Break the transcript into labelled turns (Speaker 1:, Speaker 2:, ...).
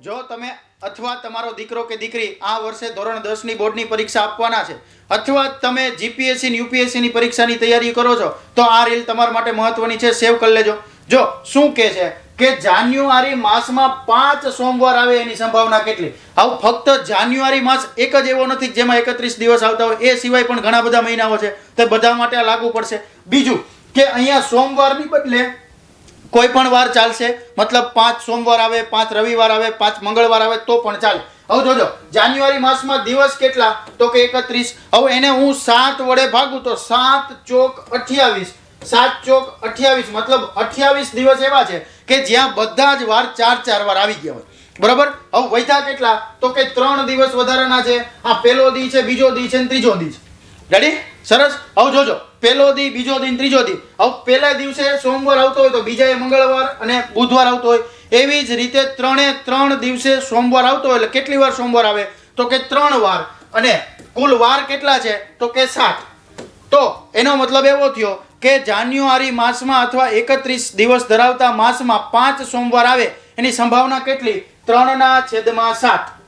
Speaker 1: જો તમે અથવા તમારો દીકરો કે દીકરી આ વર્ષે ધોરણ દસની બોર્ડની પરીક્ષા આપવાના છે, અથવા તમે જીપીએસસી યુપીએસસીની પરીક્ષાની તૈયારી કરો છો, તો આ રીલ તમારા માટે મહત્વની છે, સેવ કરી લેજો. જો, શું કહે છે કે જાન્યુઆરી માસમાં પાંચ સોમવાર આવે એની સંભાવના કેટલી? આવું ફક્ત જાન્યુઆરી માસ એક જ એવો નથી જેમાં એકત્રીસ દિવસ આવતા હોય, એ સિવાય પણ ઘણા બધા મહિનાઓ છે, તે બધા માટે આ લાગુ પડશે. બીજું કે અહીંયા સોમવારની બદલે કોઈ પણ વાર ચાલશે. મતલબ પાંચ સોમવાર આવે, પાંચ રવિવાર આવે, પાંચ મંગળવાર આવે તો પણ ચાલે. હવે જોજો, જાન્યુઆરી માસમાં દિવસ કેટલા? તો કે એકત્રીસ. હવે એને હું સાત વડે ભાગું તો સાત ચોક અઠ્યાવીસ. સાત ચોક અઠ્યાવીસ. મતલબ અઠ્યાવીસ દિવસ એવા છે કે જ્યાં બધા જ વાર ચાર ચાર વાર આવી ગયા હોય. બરાબર? હવે વૈધા કેટલા? તો કે ત્રણ દિવસ વધારાના છે. આ પહેલો દી છે, બીજો દી છે ને ત્રીજો દી છે. રેડી સરસ. આવું જોજો. પહેલો દી, બીજો દિન, ત્રીજો દી આવ, પહેલા દિવસે સોમવાર આવતો હોય તો બીજા મંગળવાર અને બુધવાર આવતો હોય. એવી જ રીતે ત્રણે ત્રણ દિવસે સોમવાર આવતો હોય, એટલે કેટલી વાર સોમવાર આવે? તો કે ત્રણ વાર. અને કુલ વાર કેટલા છે? તો કે સાત. તો એનો મતલબ એવો થયો કે જાન્યુઆરી માસમાં અથવા એકત્રીસ દિવસ ધરાવતા માસમાં પાંચ સોમવાર આવે. એની સંભાવના કેટલી? ત્રણના છેદમાં સાત.